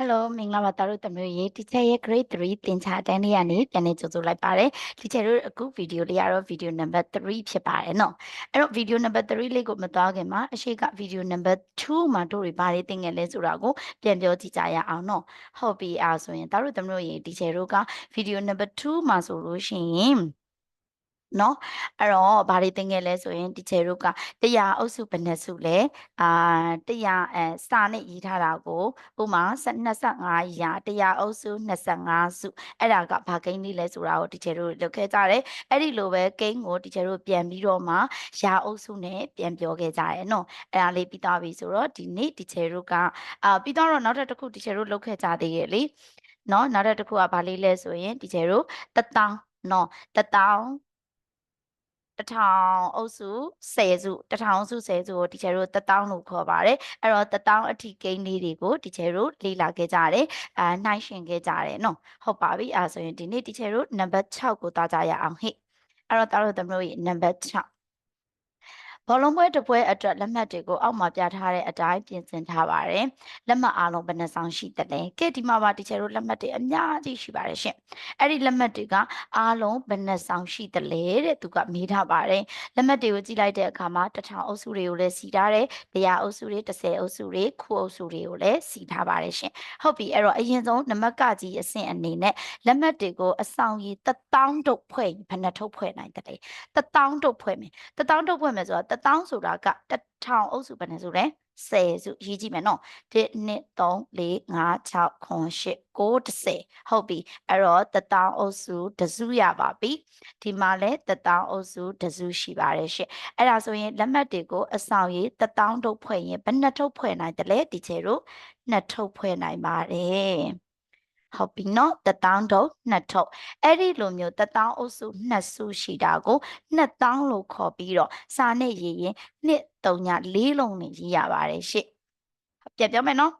Hello မင်္ဂလာပါတာတို့တမျိုးရေး teacher ရဲ့ grade 3သင်ချာတန်းလေးကနေပြန်နေကြိုဆိုလိုက်ပါတယ် teacher တို့အခု video လေးကတော့ video number 3ဖြစ်ပါတယ်เนาะအဲ့တော့ video number 3လေးကိုမသွားခင်မှာအရှိက video number 2မှာတို့တွေဘာတွေသင်ခဲ့လဲဆိုတာကိုပြန်ပြောကြည့်ကြရအောင်เนาะဟုတ်ပြီအားဆိုရင်တာတို့တမျိုးရေး teacher တို့က video number 2မှာဆိုလို့ရှိရင် နော်အဲ့တော့ဘာတွေသင်ခဲ့လဲဆိုရင်ဒီချေတို့ကတရားအုပ်စုဘယ်နှစုလဲအာတရားအဲစာနဲ့ရေးထားတာကိုဥမာ25ရာတရားအုပ်စု25စုအဲ့ဒါကဘာကိန်းလေးလဲဆိုတာကိုဒီချေတို့လုပ်ခဲ့ကြတယ်အဲ့ဒီလိုပဲကိန်းကိုဒီချေတို့ပြန်ပြီးတော့မှရာအုပ်စုနဲ့ပြန်ပြောခဲ့ကြတယ်နော်အဲ့ဒါလေးပြီးသွားပြီဆိုတော့ဒီနေ့ဒီချေတို့ကအာပြီးတော့နောက်ထပ်တစ်ခုဒီချေတို့လုပ်ခဲ့ကြသေးရဲ့လေနော်နောက်ထပ်တစ်ခုကဘာလေးလဲဆိုရင်ဒီချေတို့တတောင်းနော်တတောင်း တထောင်အုပ်စု10စုတထောင်အုပ်စု10စုကိုတီချာတို့တထောင်လို့ခေါ်ပါတယ်အဲ့တော့တထောင်အထိကိန်းလေးတွေကိုတီချာတို့လေ့လာခဲ့ကြတယ်အာနှိုင်းရှင်ခဲ့ကြတယ်နော်ဟုတ်ပါပြီအဲဆိုရင်ဒီနေ့တီချာတို့နံပါတ်6ကိုသွားကြရအောင်ဟဲ့အဲ့တော့တားတို့သမီးတို့ရဲ့နံပါတ်6 ဘောလုံးပွဲတစ်ပွဲအတွက်လက်မှတ်တွေကိုအောက်မှာပြထားတဲ့အတိုင်းပြင်ဆင်ထားပါတယ်။လက်မှတ်အားလုံးဘယ်နှဆောင်ရှိသလဲ။ကဲဒီမှာပါတီချာတို့လက်မှတ်တွေအများကြီးရှိပါတယ်ရှင်။အဲ့ဒီလက်မှတ်တွေကအားလုံးဘယ်နှဆောင်ရှိသလဲတဲ့သူကမေးထားပါတယ်။လက်မှတ်တွေကိုကြည့်လိုက်တဲ့အခါမှာတထောင်အုပ်စုတွေကိုလည်းစီထားတယ်။တရားအုပ်စုတွေ30အုပ်စုတွေခုအုပ်စုတွေကိုလည်းစီထားပါတယ်ရှင်။ဟုတ်ပြီအဲ့တော့အရင်ဆုံးနံပါတ်ကကြီးအဆင့်အနေနဲ့လက်မှတ်တွေကိုအဆောင်ကြီး1000တုပ်ဖွဲ့ဘယ်နှထုတ်ဖွဲ့နိုင်တယ်။1000တုပ်ဖွဲ့မယ်။1000တုပ်ဖွဲ့မယ်ဆိုတော့တထောင်ဆိုတာကတထောင်အုပ်စုဘယ်နှစုလဲ10စုရေးကြည့်မယ်နော်1 2 3 4 5 6 9 10 10ဟုတ်ပြီအဲ့တော့တထောင်အုပ်စုတစုရပါပြီဒီမှာလဲတထောင်အုပ်စုတစုရှိပါတယ်ရှင့်အဲ့ဒါဆိုရင်လက်မှတ်တွေကိုအဆောင်ရေးတထောင်ထုတ်ဖွဲ့ရင်ဘယ်နှထုတ်ဖွဲ့နိုင်တယ်လဲဒီချေတို့နှစ်ထုတ်ဖွဲ့နိုင်ပါတယ် ဟုတ်ပြီနော်တထောင်ထုတ်နှစ်ထုတ်အဲ့ဒီလိုမျိုးတထောင်အုပ်စုနှစ်စုရှိတာကိုနှစ်ထောင်လို့ခေါ်ပြီးတော့စာနဲ့ရေးရင်နှစ်တုံညာလေးလုံးနဲ့ရေးရပါတယ်ရှင့်ပြပြောမယ်နော်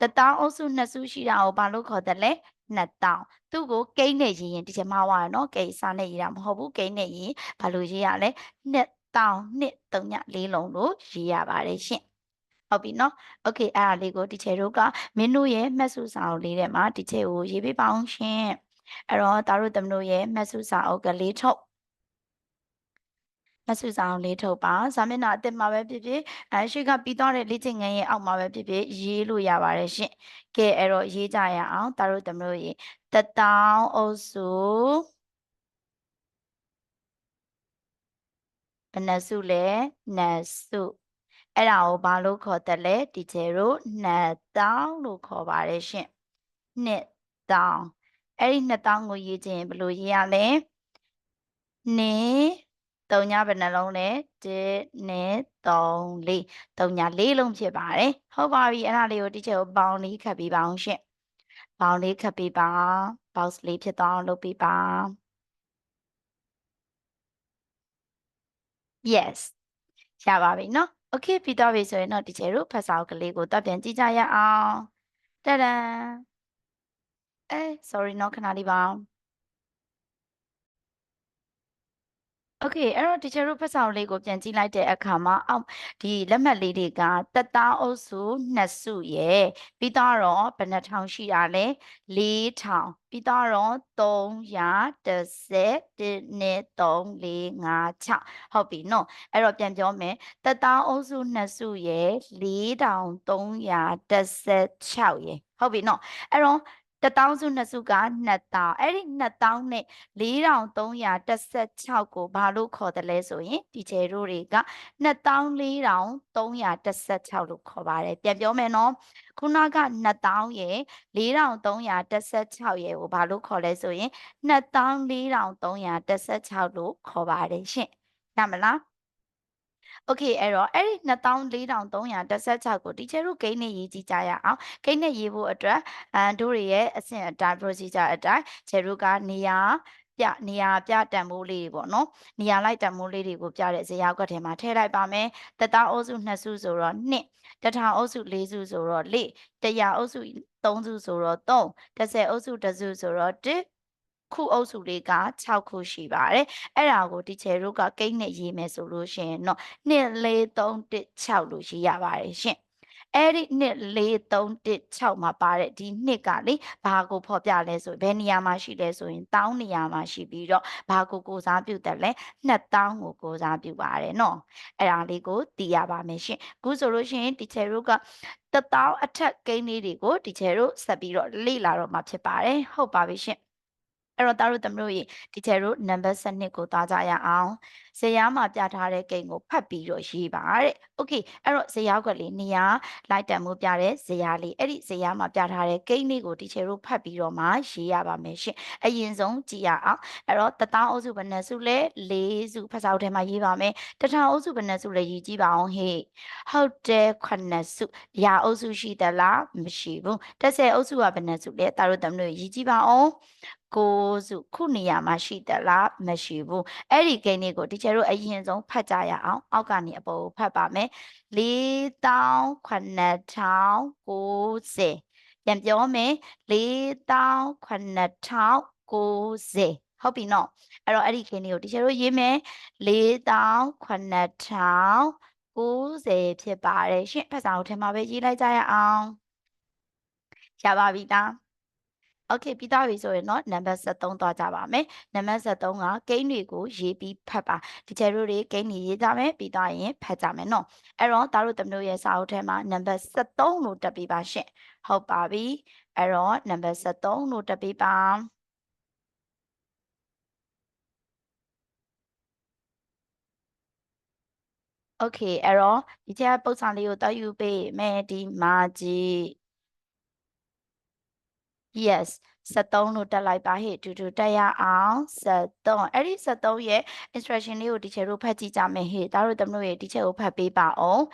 တထောင်အုပ်စုနှစ်စုရှိတာကိုဘာလို့ခေါ်တယ်လဲနှစ်တောင်သူ့ကိုကိန်းနဲ့ရေးရင်ဒီချက်မှားသွားတယ်နော်ကိန်းစာနဲ့ရေးတာမဟုတ်ဘူးကိန်းနဲ့ရေးဘာလို့ရေးရလဲနှစ်တောင်နှစ်တုံညာလေးလုံးလို့ရေးရပါတယ်ရှင့် ဟုတ်ပြီနော်โอเคအဲ့ဒါလေးကိုဒီချေတို့ကမင်းတို့ရဲ့မှတ်စုစာအုပ်လေးထဲမှာဒီချေကိုရေးပေးပါအောင်ရှင်အဲ့တော့သားတို့သမတို့ရဲ့မှတ်စုစာအုပ်ကလေးထုတ်မဆူဆောင်လေးထုတ်ပါစာမျက်နှာအစ်စ်မှာပဲဖြစ်ဖြစ်အဲရှိကပြီးသွားတဲ့လေ့ကျင့်ခန်းရဲ့အောက်မှာပဲဖြစ်ဖြစ်ရေးလို့ရပါတယ်ရှင်ကဲအဲ့တော့ရေးကြရအောင်သားတို့သမတို့ရေတတောင်အုပ်စုဘယ်နှစုလဲနှစ်စု အဲ့ဒါကိုဘာလို့ခေါ်တယ်လဲဒီကျဲတို့နှစ်တောင်လို့ခေါ်ပါတယ်ရှင်နှစ်တောင်အဲ့ဒီနှစ်တောင်ကိုရေးခြင်းဘယ်လိုရေးရလဲနှစ်သုံးညဘယ်နှလုံးလဲ1နဲ့3 4သုံးည၄လုံးဖြစ်ပါတယ်ဟုတ်ပါပြီအဲ့ဒါလေးကိုတိကျကိုပေါင်းလေးခတ်ပြီးပါအောင်ရှင့်ပေါင်းလေးခတ်ပြီးပါ box လေးဖြစ်သွားအောင်လုပ်ပြီးပါ yes ရပါပြီเนาะ okay ပြီးတော့ပြီဆိုရင်တော့ဒီချေတို့ဖတ်စာအုပ်ကလေးကိုတော့ပြန်ကြည့်ကြရအောင်တဒံအဲ sorry เนาะခဏလေးပါ โอเคအဲ့တော့ teacher တို့ဖတ်စာအုပ်လေးကိုပြန်ကြည့်လိုက်တဲ့အခါမှာအောက်ဒီလက်မှတ်လေးတွေကတသားအုပ်စုနှစ်စုရယ်ပြီးတော့ဘယ်နှထောင်ရှိတာလဲ၄ထောင်ပြီးတော့330 1နဲ့3 4 5 6ဟုတ်ပြီနော်အဲ့တော့ပြန်ပြောမယ်တသားအုပ်စုနှစ်စုရယ်4316ရယ်ဟုတ်ပြီနော်အဲ့တော့ တထောင်စုနှစ်စုက2000အဲ့ဒီ2000နဲ့4316ကိုဘာလို့ခေါ်တယ်လဲဆိုရင်ဒီချေတို့တွေက24316လို့ခေါ်ပါတယ်ပြန်ပြောမယ်နော်ခုနက2000ရဲ့4316ရဲ့ကိုဘာလို့ခေါ်လဲဆိုရင်24316လို့ခေါ်ပါတယ်ရှင့်ရမလား Okay အဲ့တော့အဲ့ဒီ24316ကို teacher တို့ဂိမ်းနဲ့ရေးကြည့်ကြရအောင်ဂိမ်းနဲ့ရေးဖို့အတွက်အန်တို့တွေရဲ့အဆင့်အတိုင်း procedure အတိုင်း teacher တို့ကနေရာပြနေရာပြတန်ဖိုးလေးတွေပေါ့နော်နေရာလိုက်တန်ဖိုးလေးတွေကိုပြတဲ့ဇယောက်ကထဲမှာထည့်လိုက်ပါမယ်တသောင်းအုပ်စု2စုဆိုတော့1တထောင်အုပ်စု4စုဆိုတော့4တရာအုပ်စု3စုဆိုတော့3 10အုပ်စု1စုဆိုတော့1 ခုအုပ်စုလေးက6ခုရှိပါတယ်အဲ့ဒါကိုဒီချေတို့ကကိန်းနဲ့ရေးမယ်ဆိုလို့ရှိရင်တော့2 4 3 1 6လို့ရေးရပါတယ်ရှင်အဲ့ဒီနှစ်4316မှာပါတဲ့ဒီနှစ်ကလေဘာကိုဖော်ပြလဲဆိုဘယ်နေရာမှာရှိလဲဆိုရင်တောင်းနေရာမှာရှိပြီးတော့ဘာကိုကိုစားပြုတယ်လဲ2000ကိုကိုစားပြုပါတယ်နော်အဲ့ဒါလေးကိုသိရပါမယ်ရှင်အခုဆိုလို့ရှိရင်တီချယ်တို့က1000အထက်ကိန်းလေးတွေကိုတီချယ်တို့ဆက်ပြီးတော့လေ့လာတော့မှာဖြစ်ပါတယ်ဟုတ်ပါပြီရှင် အဲ့တော့သားတို့သမီးတို့ရေဒီချယ်တို့နံပါတ်7ကိုသွားကြရအောင်ဇရာမှာပြထားတဲ့ကိန်းကိုဖတ်ပြီးတော့ရေးပါတဲ့။ Okay အဲ့တော့ဇရာကွက်လေးနေရာလိုက်တန်မှုပြတဲ့ဇရာလေးအဲ့ဒီဇရာမှာပြထားတဲ့ကိန်းလေးကိုဒီချယ်တို့ဖတ်ပြီးတော့မှရေးရပါမယ်ရှင်။အရင်ဆုံးကြည့်ရအောင်။အဲ့တော့တသောင်းအုပ်စုဘယ်နှစုလဲ၄စုဖတ်စာအုပ်ထဲမှာရေးပါမယ်။တထောင်အုပ်စုဘယ်နှစုလဲရေးကြည့်ပါအောင်ဟေ့။ဟုတ်တယ်ခုနှစ်စု။ရာအုပ်စုရှိသလားမရှိဘူး။တစ်ဆယ်အုပ်စုကဘယ်နှစုလဲတာတို့တမလို့ရေးကြည့်ပါအောင်။ ကိုစုခုနေရာမှာရှိသလားမရှိဘူးအဲ့ဒီကိန်းလေးကိုတီချာတို့အရင်ဆုံးဖတ်ကြရအောင်အောက်ကနေအပေါ်ကိုဖတ်ပါမယ်4990ပြန်ပြောမယ်4990ဟုတ်ပြီနော်အဲ့တော့အဲ့ဒီခင်းလေးကိုတီချာတို့ရေးမယ်4990ဖြစ်ပါတယ်ရှင့်ဖတ်စာအုပ်ထဲမှာပဲရေးလိုက်ကြရအောင်ရပါပြီလား โอเคပြီးသားပြီဆိုရင်တော့နံပါတ်73သွားကြပါမယ်နံပါတ်73ကကိန်းတွေကိုရေးပြီးဖတ်ပါဒီချယ်တို့တွေကိန်းတွေရေးကြမယ်ပြီးသားရင်ဖတ်ကြမယ်နော်အဲ့တော့သားတို့သမီးတို့ရဲ့စာအုပ်ထဲမှာနံပါတ်73လို့တက်ပြီးပါရှင့်ဟုတ်ပါပြီအဲ့တော့နံပါတ်73လို့တက်ပြီးပါโอเคအဲ့တော့ဒီချက်ပုံစံလေးကိုတောက်ယူပေးမယ်ဒီမာဂျီ yes 73လို့တက်လိုက်ပါဟဲ့တူတူတက်ရအောင်73အဲ့ဒီ73ရဲ့ instruction လေးကိုဒီချက်တို့ဖတ်ကြည့်ကြမယ်ဟဲ့ဒါတို့သမတို့ရဲ့ဒီချက်ကိုဖတ်ပေးပါအောင်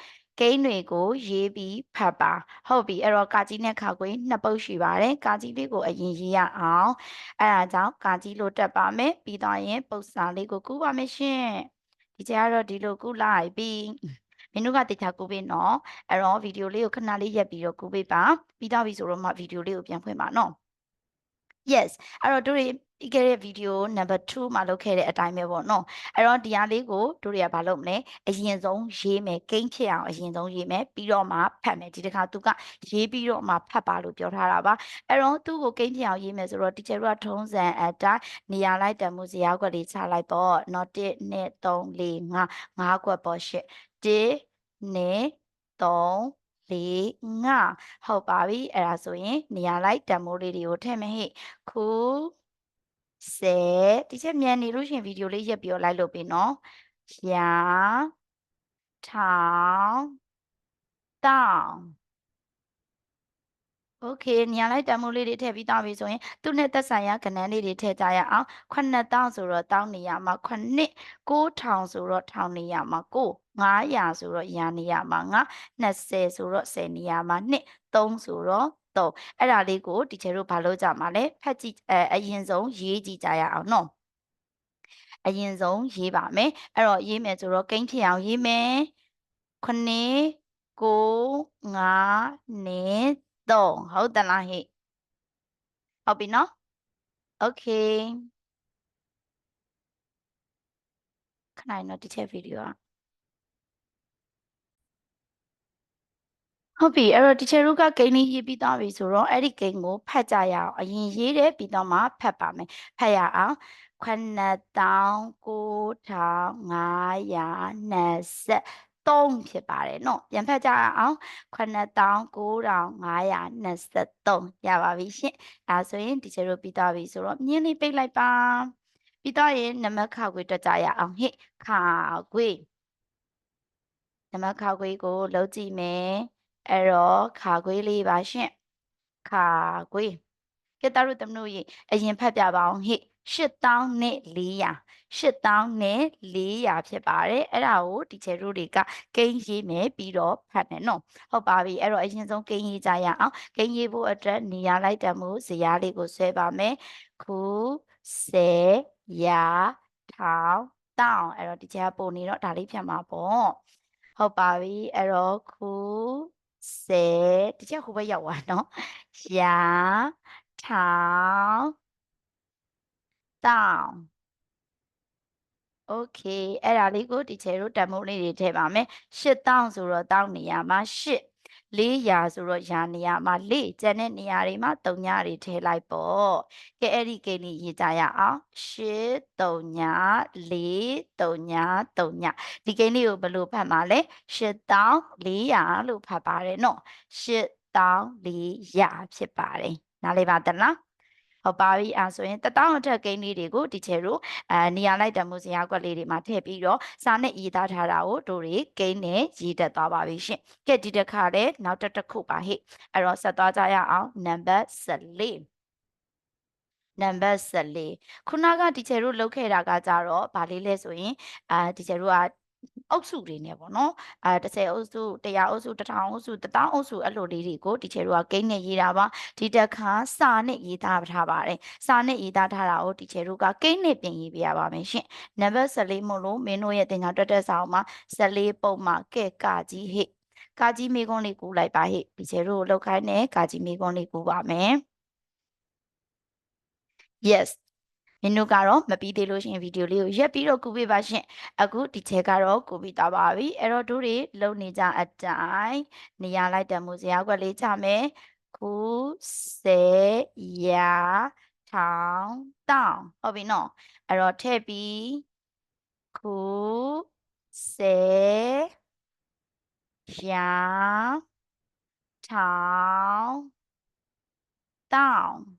ကိန်းတွေကိုရေးပြီးဖတ်ပါဟုတ်ပြီအဲ့တော့ကာကြီးနဲ့ခါခွေးနှစ်ပုတ်ရှိပါတယ်ကာကြီးလေးကိုအရင်ရေးရအောင်အဲ့ဒါကြောင့်ကာကြီးလို့တက်ပါမယ်ပြီးတော့ရင်ပုတ်စာလေးကိုကူးပါမယ်ရှင်ဒီချက်ကတော့ဒီလိုကူးလိုက်ပြီး မင်းတို့ကတေချာကူးပေးနော်အဲ့တော့ဗီဒီယိုလေးကိုခဏလေးရက်ပြီးတော့ကူးပေးပါပြီးတော့ပြီဆိုတော့မှဗီဒီယိုလေးကိုပြန်ဖွင့်ပါနော် yes အဲ့တော့တို့တွေပြီးခဲ့တဲ့ဗီဒီယိုနံပါတ်2မှာလုပ်ခဲ့တဲ့အတိုင်းပဲပေါ့နော်အဲ့တော့ဒီဟာလေးကိုတို့တွေကဘာလုပ်မလဲအရင်ဆုံးရေးမယ်ကိန်းဖြစ်အောင်အရင်ဆုံးရေးမယ်ပြီးတော့မှဖတ်မယ်ဒီတစ်ခါသူကရေးပြီးတော့မှဖတ်ပါလို့ပြောထားတာပါအဲ့တော့သူ့ကိုကိန်းဖြစ်အောင်ရေးမယ်ဆိုတော့ teacher တို့ကထုံးစံအတိုင်းနေရာလိုက်တန်မှုဇယားကွက်လေးချလိုက်ပေါ့ not 1 2 3 4 5 5ကွက်ပေါ့ရှစ် 1 2 3လေးငါဟုတ်ပါပြီအဲ့ဒါဆိုရင်နေရာလိုက်တန်မိုးလေးတွေကိုထည့်မယ်ဟဲ့ခုဆယ်ဒီချက်မြန်နေလို့ရှင်ဗီဒီယိုလေးရက်ပြီးတော့လိုက်လို့ပြီနော်ရာထောင်တောင်း โอเคညလိုက်တန်မိုးလေးတွေထည့်ပြီးသားပြီဆိုရင်သူ့နဲ့သက်ဆိုင်ရာကဏ္ဍလေးတွေထည့်ကြရအောင်9000ဆိုတော့တောင်းနေရမှာ9 9000ဆိုတော့ထောင်နေရမှာ9 900ဆိုတော့ရာနေရမှာ9 20ဆိုတော့10နေရမှာ2 3ဆိုတော့3အဲ့ဒါလေးကိုဒီချေတို့ဘာလို့ကြမှာလဲဖတ်ကြည့်အဲအရင်ဆုံးရေးကြည့်ကြရအောင်နော်အရင်ဆုံးရေးပါမယ်အဲ့တော့ရေးမယ်ဆိုတော့ကိန်းဖြစ်အောင်ရေးမယ်9 9 5နဲ့ 3ဟုတ်တလားဟိဟုတ်ပြီနော်โอเคခဏနော်ဒီချက်ဗီဒီယိုကဟုတ်ပြီအဲ့တော့ teacher တို့ကဂိမ်းလေးရေးပြီးသွားပြီဆိုတော့အဲ့ဒီဂိမ်းကိုဖတ်ကြရအောင်အရင်ရေးတယ်ပြီးတော့မှဖတ်ပါမယ်ဖတ်ရအောင် 9923ဖြစ်ပါတယ်နော်ပြန်ဖတ်ကြရအောင်9923ရပါပြီရှင်ဒါဆိုရင် teacher တို့ပြီးသွားပြီဆိုတော့မြင်းလေးပိတ်လိုက်ပါပြီးတော့ရင်နံပါတ်ခါခွေတက်ကြရအောင်ဟိခါခွေနံပါတ်ခါခွေကိုလုံးကြည့်မယ်အဲ့တော့ခါခွေးလေးပါရှင့်ခါခွေးကဲတာတို့တမလို့ရေအရင်ဖတ်ပြပါအောင်ဟိ 8000နဲ့400 8000နဲ့400ဖြစ်ပါတယ်အဲ့ဒါကိုဒီချယ်တို့တွေကကိန်းရေးမယ်ပြီးတော့ဖတ်မယ်နော်ဟုတ်ပါပြီအဲ့တော့အရင်ဆုံးကိန်းရေးကြရအောင်ကိန်းရေးဖို့အတွက်နေရာလိုက်တမှုဇယားလေးကိုဆွဲပါမယ်ခုစေရာထောင်တောင်းအဲ့တော့ဒီချက်ကပုံနေတော့ဒါလေးဖြတ်မှာပေါ့ဟုတ်ပါပြီအဲ့တော့ခုဆယ်ဒီချက်ဟိုဘက်ရောက်သွားနော်ရာထောင် down okay အဲ့ဒါလေးကိုတီချယ်တို့တန်ဖိုးလေးတွေထည့်ပါမယ်၈ down ဆိုတော့ down နေရာမှာ၈၄ရာဆိုတော့ရာနေရာမှာ၄ကျန်တဲ့နေရာတွေမှာ၃ညတွေထည့်လိုက်ပေါ့ကဲအဲ့ဒီကိလေးရေးကြရအောင်၈၃ည၄၃ည၃ညဒီကိလေးကိုဘယ်လိုဖတ်မှာလဲ၈၄00လို့ဖတ်ပါတယ်နော်၈၄00ဖြစ်ပါတယ်နားလေးပါတလား ပါပြီအဲဆိုရင်တတောင်းအထက်ကိန်းလေးတွေကိုဒီချေတို့အဲနေရာလိုက်တမှုစရာကွက်လေးတွေမှာထည့်ပြီးတော့စာနဲ့ရေးသားထားတာကိုတို့တွေကိန်းနဲ့ရေးတက်သွားပါပြီရှင်ကဲဒီတစ်ခါလဲနောက်တစ်တစ်ခုပါဟိအဲ့တော့ဆက်သွားကြရအောင်နံပါတ်14နံပါတ်14ခုနကဒီချေတို့လုပ်ခဲ့တာကကြတော့ဗာလေးလဲဆိုရင်အာဒီချေတို့က အုပ်စုတွေနဲ့ပေါ့နော်အဲ30အုပ်စု100အုပ်စု1000အုပ်စု1000အုပ်စုအဲ့လိုလေးတွေကိုဒီချေတို့ကဂိမ်းနဲ့ရေးတာပါဒီတစ်ခါစာနဲ့ရေးသားထားပါတယ်စာနဲ့ရေးသားထားတာကိုဒီချေတို့ကဂိမ်းနဲ့ပြင်ရေးပြရပါမယ်ရှင်နံပါတ်14မို့လို့မင်းတို့ရဲ့တင်ညာတွက်တဲ့စာအုပ်မှာ14ပုံမှာကဲကကြီးဟိကာကြီးမေကွန်းလေးကူလိုက်ပါဟိဒီချေတို့လောက်ခိုင်းနဲ့ကာကြီးမေကွန်းလေးကူပါမယ် yes မင်းတို့ကတော့မပြီးသေးလို့ရှိရင်ဗီဒီယိုလေးကိုရက်ပြီးတော့ကူပေးပါရှင်အခုဒီချဲကတော့ကူပြီးသွားပါပြီအဲ့တော့တို့တွေလုံနေကြအတိုင်းနေရာလိုက်တမှုစရာကွက်လေးချမယ်ခုစေရာထောင်တောင်းဟုတ်ပြီနော်အဲ့တော့ထည့်ပြီးခုစေရာထောင်တောင်း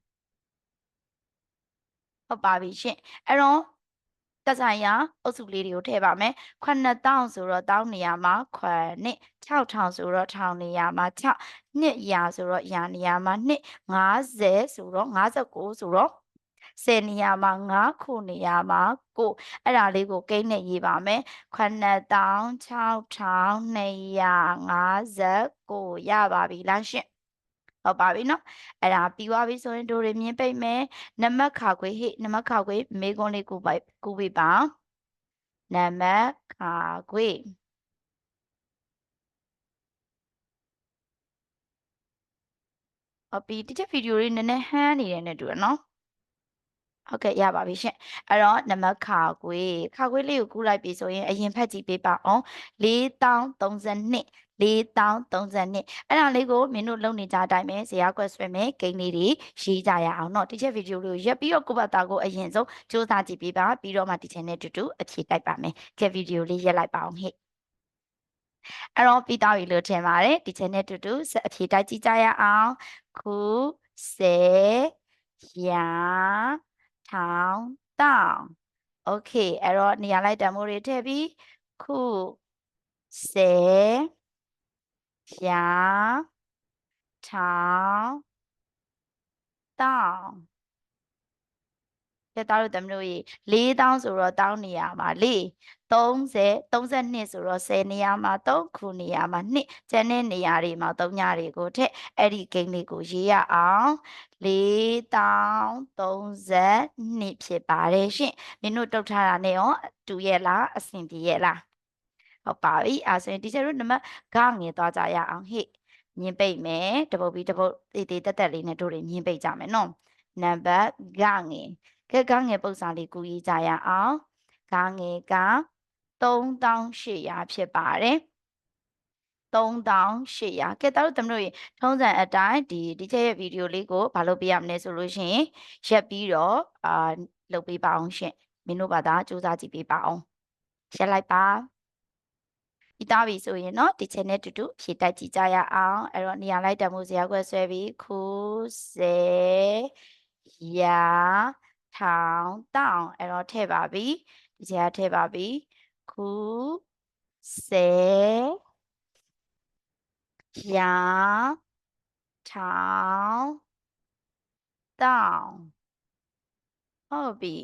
ဟုတ်ပါပြီရှင်အဲ့တော့သက်ဆိုင်ရာအုပ်စုလေးတွေကိုထည့်ပါမယ်9000ဆိုတော့တောင်းနေရာမှာခွနှစ်6000ဆိုတော့ထောင်နေရာမှာ6နှစ်ရာဆိုတော့ရာနေရာမှာနှစ်50ဆိုတော့59ဆိုတော့10နေရာမှာ9ခုနေရာမှာကိုအဲ့ဒါလေးကိုကိန်းနဲ့ရေးပါမယ်965959ရပါပြီလားရှင် ဟုတ်ပါပြီနော်အဲ့ဒါပြီးသွားပြီဆိုရင်တို့တွေမြင်ပိတ်မယ်နမခါခွေဟိနမခါခွေမေကွန်းလေးကူပိုက်ကူပြပါနမခါခွေဟုတ်ပြီဒီချက်ဗီဒီယိုလေးနည်းနည်းဟန်းနေတယ်နဲ့တူရနော်ဟုတ်ကဲ့ရပါပြီရှင်အဲ့တော့နံပါတ်ခါခွေခါခွေလေးကိုကူးလိုက်ပြီဆိုရင်အရင်ဖတ်ကြည့်ပေးပါအောင်4032 4032အဲ့ဒါလေးကိုမင်းတို့လုပ်နေကြအတိုင်းပဲဇရာကွက်ဆွဲမယ်ဂိမ်းလေးတွေရေးကြရအောင်เนาะဒီချက်ဗီဒီယိုလေးကိုရက်ပြီးတော့ကိုယ့်ဘာသာကိုအရင်ဆုံးစူးစမ်းကြည့်ပေးပါပြီးတော့မှဒီချက်နဲ့တူတူအဖြေတိုက်ပါမယ်ကဲဗီဒီယိုလေးရက်လိုက်ပါအောင်ဟဲ့အဲ့တော့ပြီးသားပြီလို့ထင်ပါတယ်ဒီချက်နဲ့တူတူအဖြေတိုက်ကြည့်ကြရအောင်ခုစေရာထောင်တောင်းโอเคအဲ့တော့နေရာလိုက်တန်မိုးတွေထည့်ပြီးခုစေ ရာထောင်တောင်းကဲသားတို့တမလို့ရေ4000ဆိုတော့တောင်းနေရမှာ4 30 32ဆိုတော့10နေရာမှာ3ခုနေရာမှာ2ကျန်တဲ့နေရာတွေမှာ3ညတွေကိုထည့်အဲ့ဒီဂိမ်းလေးကိုရေးရအောင်4032ဖြစ်ပါတယ်ရှင်မင်းတို့တုတ်ထားတာနဲ့ရောတူရဲ့လားအဆင်ပြေရဲ့လား ဟုတ်ပါပြီအဲဆိုရင်တီချာတို့နံပါတ်ဂငယ်သွားကြရအောင်ဟိမြင်ပိတ်မယ်တပုတ်ပြီးတပုတ်တည်တည်တက်တက်လေးနဲ့တို့တွေမြင်ပိတ်ကြမယ်နော်နံပါတ်ဂငယ်ကဲဂငယ်ပုံစံလေးကူရေးကြရအောင်ဂငယ်က3800ဖြစ်ပါတယ်3800ကဲတော်တို့သမတို့ရေထုံးစံအတိုင်းဒီဒီချက်ရဲ့ဗီဒီယိုလေးကိုဘာလုပ်ပေးရမလဲဆိုလို့ရှိရင် ရက်ပြီးတော့အာလုပ်ပေးပါအောင်ရှင်မင်းတို့ဘာသာစူးစမ်းကြည့်ပေးပါအောင်ရက်လိုက်ပါ ပြီးသားပြီဆိုရင်เนาะဒီချက်နဲ့တူတူဖြည့်တိုက်ကြည့်ကြရအောင်အဲ့တော့နေရာလိုက်တမှုဇာတ်ခွဲဆွဲပြီးခုစေရာထောင်တောင်းအဲ့တော့ထည့်ပါပြီဒီချက်ထည့်ပါပြီခုစေရာထောင်တောင်း ဟုတ်ပြီ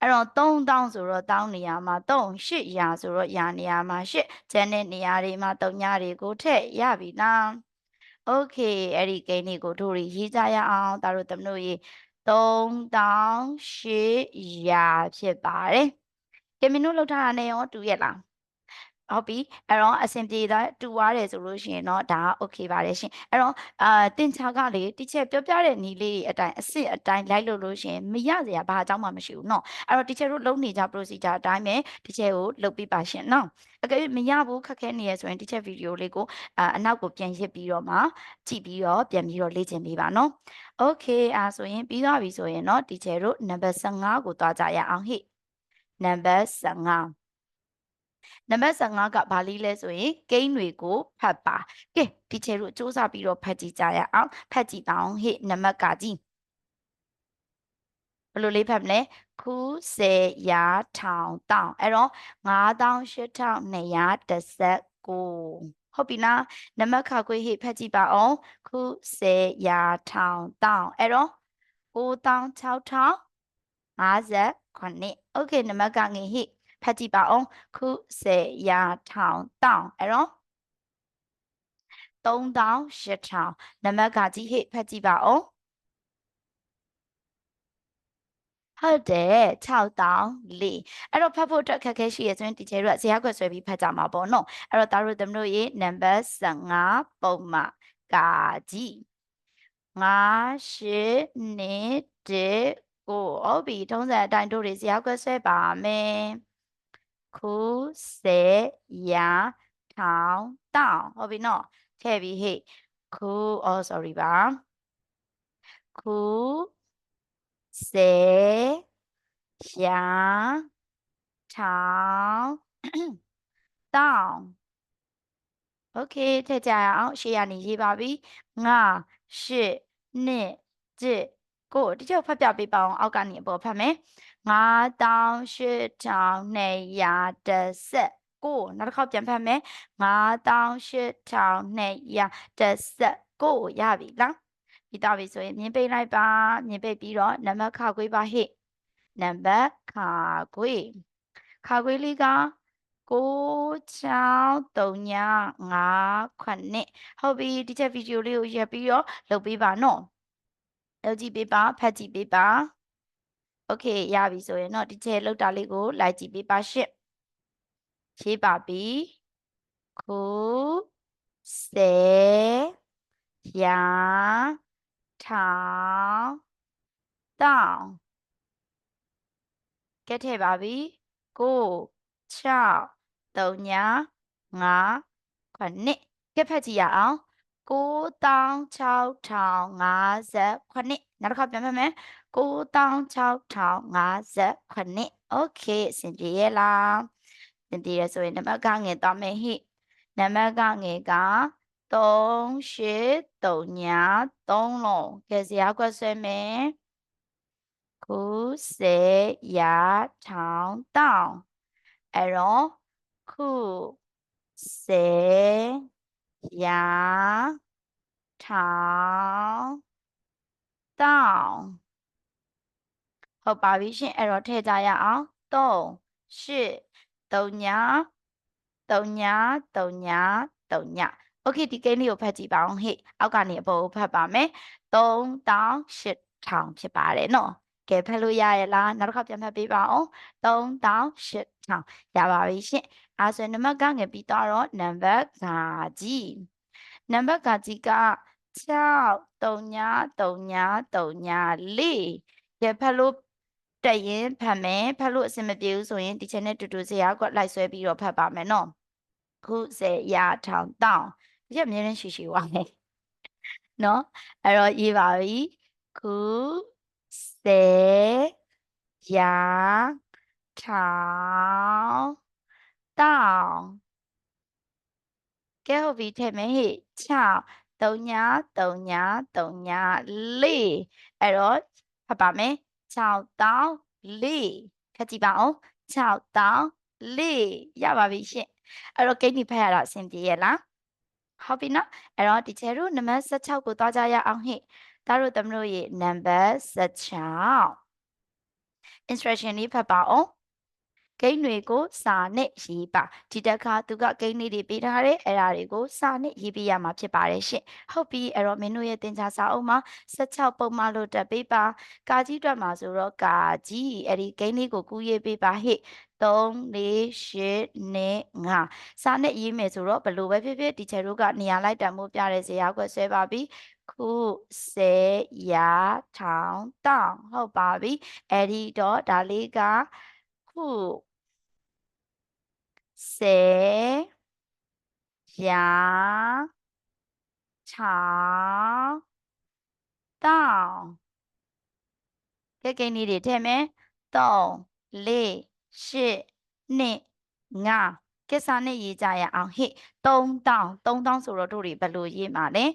အဲ့တော့3000ဆိုတော့တောင်းနေရာမှာ3 8ရာဆိုတော့ရာနေရာမှာ8ကျန်တဲ့နေရာတွေမှာ3ညတွေကိုထည့်ရပြီလားโอเคအဲ့ဒီကိန်းလေးကိုတို့ရေးကြရအောင်ဒါတို့သမတို့ရေး3800ရာဖြစ်ပါတယ်ကဲမင်းတို့လောက်ထားတာနဲ့ရောတူရဲ့လား ဟုတ်ပြီအဲ့တော့အဆင်ပြေတာတူသွားတယ်ဆိုလို့ရှိရင်တော့ဒါက okay ပါတယ်ရှင်အဲ့တော့အာတင်ချာကလေတီချက်ပြောပြတဲ့နီးလေးအတိုင်းအစစ်အတိုင်းလိုက်လို့လို့ရှိရင်မရစရာဘာအကြောင်းမှမရှိဘူးเนาะအဲ့တော့တီချက်တို့လုပ်နေကြ procedure အတိုင်းပဲတီချက်ကိုလုပ်ပြပါရှင်เนาะအကယ်၍မရဘူးခက်ခဲနေရဆိုရင်တီချက်ဗီဒီယိုလေးကိုအာအနောက်ကိုပြန်ရစ်ပြီးတော့မှကြည့်ပြီးတော့ပြန်ပြီးတော့လေ့ကျင့်ပေးပါเนาะ okay အားဆိုရင်ပြီးသွားပြီဆိုရင်เนาะတီချက်တို့နံပါတ်15ကိုသွားကြရအောင်ဟိနံပါတ်15 နံပါတ်15ကဘာလေးလဲဆိုရင်ကိန်းတွေကိုဖတ်ပါကဲဒီချေတို့စူးစမ်းပြီးတော့ဖတ်ကြည့်ကြရအောင်ဖတ်ကြည့်ပါအောင်ဟေ့နံပါတ်ကကြည့်ဘယ်လိုလေးဖတ်မလဲခုစေရာထောင်တောင်အဲ့တော့98,219ဟုတ်ပြီလားနံပါတ်ခါခွေးဟေ့ဖတ်ကြည့်ပါအောင်ခုစေရာထောင်တောင်အဲ့တော့96,059โอเคနံပါတ်ကငေဟိ ဖတ်ကြည့်ပါအောင်ခုစေရာထောင်တောင်အဲ့တော့3800နံပါတ်ကကြီးဟိဖတ်ကြည့်ပါအောင်ဟုတ်တယ်6000လေးအဲ့တော့ဖတ်ဖို့အတွက်ခက်ခဲရှိရဆိုရင်ဒီချေတို့ကဇယားကွက်ဆွဲပြီးဖတ်ကြမှာပေါ့နော်အဲ့တော့ဒါတို့သမတို့ရေနံပါတ်15ပုံမှကာကြီး9 8နှစ်1ကိုဟုတ်ပြီထုံးစံအတိုင်းတို့တွေဇယားကွက်ဆွဲပါမယ် ခုစေရာထောင်တောင်ဟုတ်ပြီနော်ထည့်ပြီးဟေ့ခု oh sorry ပါခုစေရာထောင်တောင်โอเคထည့်ကြရအောင်ရှေ့ကနေရေးပါပြီ9 8နှစ်1 ကိုဒီချက်ဖတ်ပြပေးပါအောင်အောက်ကနေအပေါ်ဖတ်မယ်98,210ကိုနောက်တစ်ခေါက်ပြန်ဖတ်မယ်98,210ရပြီလားပြီးသားပြီဆိုရင်မြင်ပိတ်လိုက်ပါမြင်ပိတ်ပြီးတော့နံပါတ်ခါခွေးပါဟိနံပါတ်ခါခွေးခါခွေးလေးက9639ဟုတ်ပြီဒီချက်ဗီဒီယိုလေးကိုရက်ပြီးတော့လုပ်ပေးပါနော် လုပ်ကြည့်ပေးပါဖတ်ကြည့်ပေးပါโอเคရပြီဆိုရင်တော့ဒီချက်လောက်တာလေးကိုလိုက်ကြည့်ပေးပါရှင့်ဖြေးပါပြီခုစေရာထောင်တောင်ကဲထည့်ပါပြီကို6 3ည5ခုနှစ်ကဲဖတ်ကြည့်ရအောင် 96058နောက်တစ်ခါပြန်ပြမယ်96058 okay အဆင်ပြေရဲ့လားသင်ပြေရဆိုရင်နံပါတ်ကငယ်သွားမယ်ဟိနံပါတ်ကငယ်က3 8 3ညာ3လုံးကဲဇရာကွက်ဆွဲမယ်90ရာထောင်တောင်အဲ့တော့ခု10牙、长、到。ဟုတ်ပါပြီရှင်အဲ့တော့ထည့်ကြရအောင်၃၈၃ညာ၃ညာ၃ညာ၃ညာ Okay ဒီကိန်းလေးကိုဖတ်ကြည့်ပါအောင်ဟေ့အောက်ကနေအပေါ်ကိုဖတ်ပါမယ်၃တောင်း၈ထောင်ဖြစ်ပါတယ်နော်ကဲဖတ်လို့ရရဲ့လားနောက်တစ်ခါပြန်ဖတ်ပေးပါအောင်၃တောင်း၈ 3000 8000ရပါပြီရှင်အဲဆိုရင်နံပါတ်ကငယ်ပြီးတော့နံပါတ်ကကြီးနံပါတ်ကကြီးက6 3 3 3 4ကဲဖတ်လို့တက်ရင်ဖတ်မယ်ဖတ်လို့အဆင်မပြေဘူးဆိုရင်ဒီချက်နဲ့တူတူစရာကလိုက်ဆွဲပြီးတော့ဖတ်ပါမယ်နော်ခုစေရထောင်တောင်းဒီချက်အများနဲ့ရှိရှိဝါမယ်နော်အဲ့တော့ရေးပါပြီခုစေရ ထောင်တောင်းကဲဟုတ်ပြီထည့်မယ်ဟေ့6 3ည3ည3ည4အဲ့တော့ဖတ်ပါမယ်6တောင်း4ခက်ကြည့်ပါအောင်6တောင်း4ရပါပြီရှင်အဲ့တော့ကိန်းဒီဖတ်ရတော့အဆင်ပြေရဲ့လားဟုတ်ပြီနော်အဲ့တော့ဒီချေတို့နံပါတ်16ကိုသွားကြရအောင်ဟိဒါတို့သမတို့ရဲ့နံပါတ်16 instruction လေးဖတ်ပါအောင် ဂိမ်းတွေကိုစာနဲ့ရေးပါဒီတစ်ခါသူကဂိမ်းလေးတွေပေးထားတယ်အဲ့ဒါတွေကိုစာနဲ့ရေးပေးရမှာဖြစ်ပါတယ်ရှင်ဟုတ်ပြီအဲ့တော့မင်းတို့ရဲ့သင်ကြားစာအုပ်မှာ16ပုံမှန်လို့တက်ပေးပါကာကြီးတွက်မှာဆိုတော့ကာကြီးအဲ့ဒီဂိမ်းလေးကိုကူးရေးပေးပါဟေ့3 4 8နဲ့9စာနဲ့ရေးမယ်ဆိုတော့ဘယ်လိုပဲဖြစ်ဖြစ်တီချာတို့ကနေရာလိုက်တန်မှုပြတဲ့ဇာတ်ကွက်ဆွဲပါပြီခုစေရာထောင်တောင်ဟုတ်ပါပြီအဲ့ဒီတော့ဒါလေးကခု စေရာထောင်တောင်ကဲကိန်းလေးတွေထည့်မယ်3 4 8နှစ်9ကစ္စာနဲ့ရေးကြရအောင်ဟိ3000 3000ဆိုတော့တို့တွေဘယ်လိုရေးမှာလဲ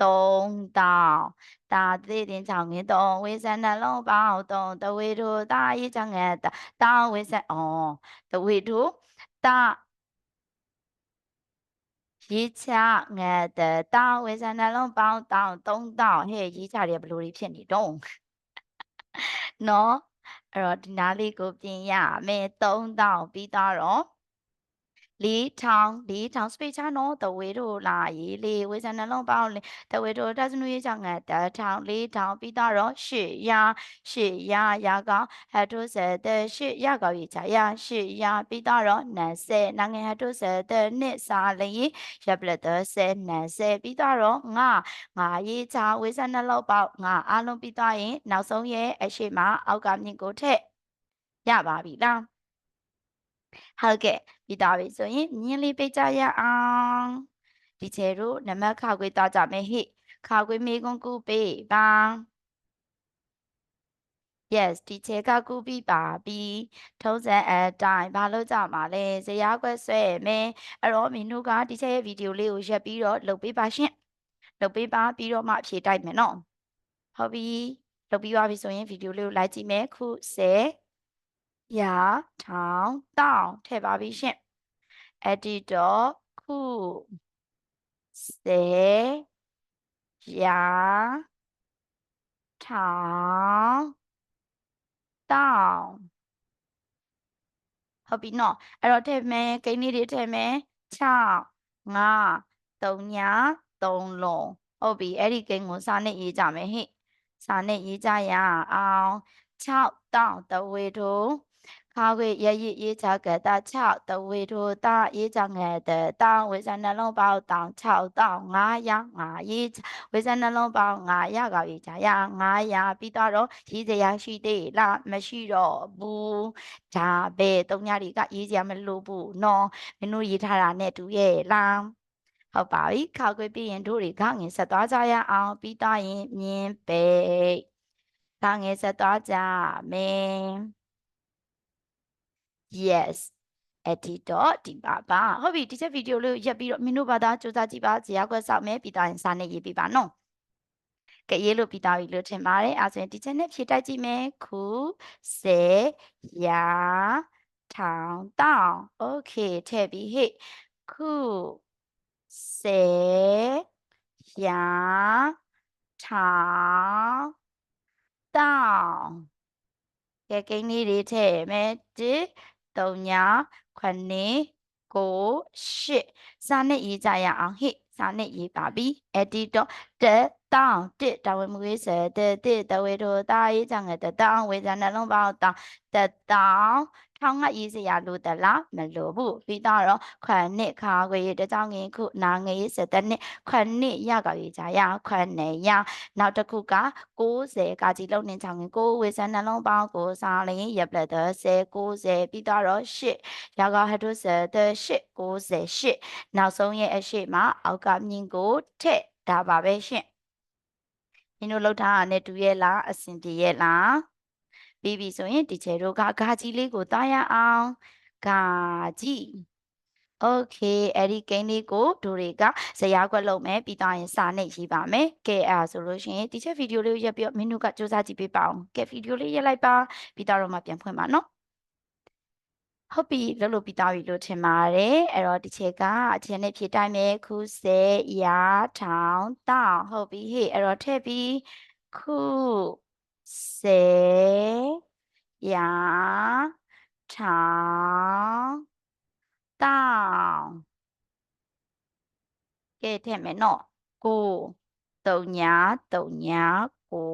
3000တာသိတင်ချောင်းငင်း3ဝေစံနှလုံးပေါင်း3တဝေတို့တာရေးချောင်းငယ်တာဝေစံဩတဝေတို့ တာရေးချငယ်တတာဝေစံနှလုံးပေါင်းတောင်း3000ဟဲ့ရေးချတယ်ဘယ်လိုတွေဖြစ်နေတော့နော်အဲ့တော့ဒီနားလေးကိုပြင်ရမယ်3000ပြီးတော့ လေးထောင်လေးထောင်စပိတ်ချနော်တဝေတို့လာရေးလေးဝေစံနှလုံးပေါင်းလေးတဝေတို့တစနွေးချောင်းငါတထောင်လေးထောင်ပြီးတော့ရှစ်ရာရှစ်ရာရာကောင်ဟတ်တုဆယ်တဲ့ရှစ်ရာကောင်ရေးချရာရှစ်ရာပြီးတော့နန်ဆယ်နာငယ်ဟတ်တုဆယ်တဲ့နှစ်စာလေးရပလက်တဲ့ဆယ်နန်ဆယ်ပြီးတော့ငါငါရေးချဝေစံနှလုံးပေါင်းငါအလုံးပြီးတော့ရင်နောက်ဆုံးရဲ့အရှိမအောက်ကမြင့်ကိုထက်ရပါပြီလား ဟုတ်ကဲ့ပြီးသားပြီဆိုရင်မြင်းလေးပိတ်ကြရအောင်ဒီချေတို့နံပါတ်ခါခွေသွားကြမယ်ဟိခါခွေမေကွန်ကူပေးပါ yes ဒီချေကကူပြီးပါပြီထုံးစံအတိုင်းဘာလို့ကြမှာလဲဇရာခွက်ဆွဲမယ်အဲ့တော့မင်းတို့ကဒီချေရဲ့ဗီဒီယိုလေးကိုရက်ပြီးတော့လုပ်ပေးပါရှင်လုပ်ပေးပါပြီးတော့မှအဖြေတိုက်မယ်နော်ဟုတ်ပြီလုပ်ပြီးပါပြီဆိုရင်ဗီဒီယိုလေးကိုလိုက်ကြည့်မယ်ခု10 ရာထောင်တောင်းထည့်ပါပြီရှင်အဲ့ဒီတော့ခုစေရာထောင်တောင်းဟုတ်ပြီနော်အဲ့တော့ထည့်မယ်ကိန်းလေးတွေထည့်မယ်6 5 3ညာ3လုံးဟုတ်ပြီအဲ့ဒီကိန်းကိုစာနဲ့ရေးကြမယ်ဟိစာနဲ့ရေးကြရအောင်6တောင်းတဝေတို့ ခါခွေရရရေးချကတာ6တဝေထိုတာရေးချငယ်တဲ့တောင်းဝေစနှလုံးပေါတောင်း6တောင်း9ရ9ရေးဝေစနှလုံးပေါ9ရကရေးချရ9ရပြီးတော့ရေးစရာရှိသေးလားမရှိတော့ဘူးဒါပဲတုံညာတွေကရေးစရာမလိုဘူးနော်မင်းတို့ရေးထားတာနဲ့တူရဲ့လားဟုတ်ပါပြီခါခွေပြီးရင်တို့တွေကငင်ဆက်သွားကြရအောင်ပြီးတော့ရင်မြင်းပေခါငင်ဆက်သွားကြမယ် yes အဲ့ဒီတော့ဒီပါပါဟုတ်ပြီဒီချက်ဗီဒီယိုလေးကိုရက်ပြီးတော့မင်းတို့ဘာသာစူးစမ်းကြည့်ပါဇာတ်ကွက်စောက်မယ်ပြီးတော့စာနဲ့ရေးပြပါနော်ကဲရေးလို့ပြီးသားပြီလို့ထင်ပါတယ်အဲဆိုရင်ဒီချက်နဲ့ဖြည့်တိုက်ကြည့်မယ်ခုစေရာထောင်တောင်းโอเคထည့်ပြီးဟေ့ခုစေရာထောင်တောင်းကဲကိန်းလေးတွေထည့်မယ်1 3ည9 9 10စာနဲ့ရေးကြရအောင်ဟိစာနဲ့ရေးပါပြီအဲ့ဒီတော့တတောင်းတစ်တဝေမူရေးစတဲ့တစ်တဝေတို့တာရေးကြငယ်တတောင်းဝေဇာနှလုံးပေါင်းတောင်းတတောင်းထောင်းကရေးစရာလိုတလားမလိုဘူးပြီးတော့ခွန်နှစ်ခါခွေတကြောင်ငင်ခုနာငယ်စတဲ့နှစ်ခွန်နှစ်ရကရေးကြရခွန်နေရနောက်တစ်ခုက60ကကြီးလုံးနေချောင်းငင်ကိုဝေဇာနှလုံးပေါင်းကိုစားလင်းရပလက်တဲ့10 90ပြီးတော့8ရကဟတုစတဲ့8 98နောက်ဆုံးရဲ့အရှိမအောက်ကမြင်ကိုထက် ဒါပါပဲရှင့်မင်းတို့လှုပ်ထားတာနဲ့တူရဲ့လားအဆင်ပြေရဲ့လားပြီးပြီဆိုရင်ဒီချေတို့ကဂါကြီးလေးကိုတားရအောင်ဂါကြီး okay အဲ့ဒီကိန်းလေးကိုဒူတွေကဇရာခွက်လုပ်မယ်ပြီးတော့ရင်စာနဲ့ရေးပါမယ်ကဲအာဆိုလို့ရှိရင်ဒီချက်ဗီဒီယိုလေးကိုရက်ပြီးတော့မင်းတို့ကစူးစမ်းကြည့်ပေးပါအောင်ကဲဗီဒီယိုလေးရက်လိုက်ပါပြီးတော့မှပြန်ဖွင့်ပါနော် ဟုတ်ပြီလှုပ်လို့ပြီးသားပြီလို့ထင်ပါတယ်အဲ့တော့ဒီချက်ကအချက်နဲ့ဖြည့်တိုင်းမယ်ခုစေရာထောင်တောင်းဟုတ်ပြီဟေ့အဲ့တော့ထည့်ပြီးခုစေရာ长到ကဲထည့်မယ်နော်ကိုတုံညာတုံညာကို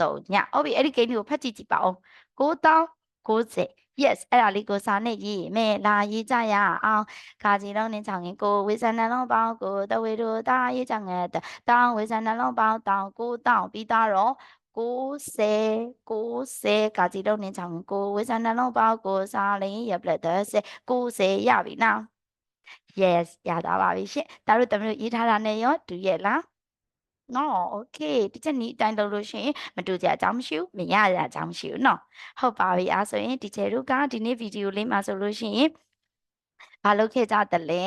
တုံညာဟုတ်ပြီအဲ့ဒီကိန်းလေးကိုဖတ်ကြည့်ကြည့်ပါဦး9090 yes အဲ့ဒါလေးကိုစာနဲ့ရေးမယ်လာရေးကြရအောင်ခါကြီးလုံးနဲ့ချောင်းရင်ကိုဝေစံနှလုံးပေါင်းကိုတဝေတို့တာရေးကြငယ်တောင်းဝေစံနှလုံးပေါင်းတောင်းကိုတောင်းပြီးသားတော့90 90ကာကြီးလုံးနဲ့ချောင်းကိုဝေစံနှလုံးပေါင်းကိုစာလင်းရပလက်တဲ့90ရပြီနော် yes ရတာပါပြီရှင်ဒါတို့တမလို့ရေးထားတာနဲ့ရောတူရဲ့လား နော်โอเคဒီချက်နီးအတိုင်းလုပ်လို့ရှိရင်မတူကြအကြောင်းမရှိဘူးမရရအကြောင်းမရှိဘူးနော်ဟုတ်ပါပြီအားဆိုရင်ဒီချေတို့ကဒီနေ့ဗီဒီယိုလေးမှာဆိုလို့ရှိရင်ဘာလုပ်ခဲ့ကြသလဲ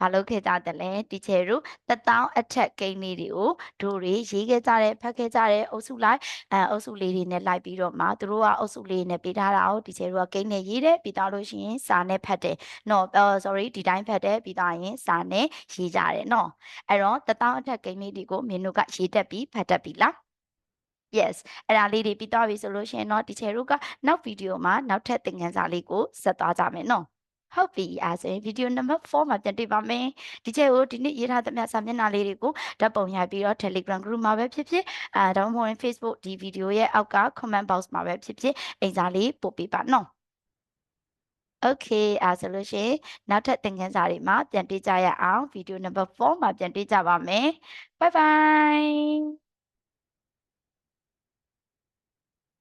ဘာလုပ်ခဲ့ကြတယ်လဲတီချယ်တို့တထောင်အထက်ကိန်းလေးတွေကိုတို့တွေရေးခဲ့ကြတယ်ဖတ်ခဲ့ကြတယ်အုပ်စုလိုက်အဲအုပ်စုလေးတွေနဲ့လိုက်ပြီးတော့မှသူတို့ကအုပ်စုလေးနဲ့ပေးထားတာကိုတီချယ်တို့ကကိန်းနဲ့ရေးတယ်ပြီးတော့လို့ရှိရင်စာနဲ့ဖတ်တယ်နော် sorry ဒီတိုင်းဖတ်တယ်ပြီးတော့ရင်စာနဲ့ရေးကြတယ်နော်အဲ့တော့တထောင်အထက်ကိန်းလေးတွေကိုမင်းတို့ကရေးတတ်ပြီးဖတ်တတ်ပြီလား yes အဲ့ဒါလေးတွေပြီးသွားပြီဆိုလို့ရှိရင်တော့ဒီချယ်တို့ကနောက်ဗီဒီယိုမှာနောက်ထပ်သင်ခန်းစာလေးကိုဆက်သွားကြမယ်နော် ဟုတ်ပြီအဲဆိုရင်ဗီဒီယိုနံပါတ်4မှာပြန်တွေ့ပါမယ်ဒီချက်ကိုဒီနေ့ရေးထားသမျှစာမျက်နှာလေးတွေကိုဓာတ်ပုံရိုက်ပြီးတော့ Telegram group မှာပဲဖြစ်ဖြစ်အဲဒါမှမဟုတ် Facebook ဒီဗီဒီယိုရဲ့အောက်က comment box မှာပဲဖြစ်ဖြစ်အိမ်စာလေးပို့ပေးပါနော် Okay အဲဆိုလို့ရှိရင်နောက်ထပ်သင်ခန်းစာတွေမှာပြန်တွေ့ကြရအောင်ဗီဒီယိုနံပါတ်4မှာပြန်တွေ့ကြပါမယ် Bye bye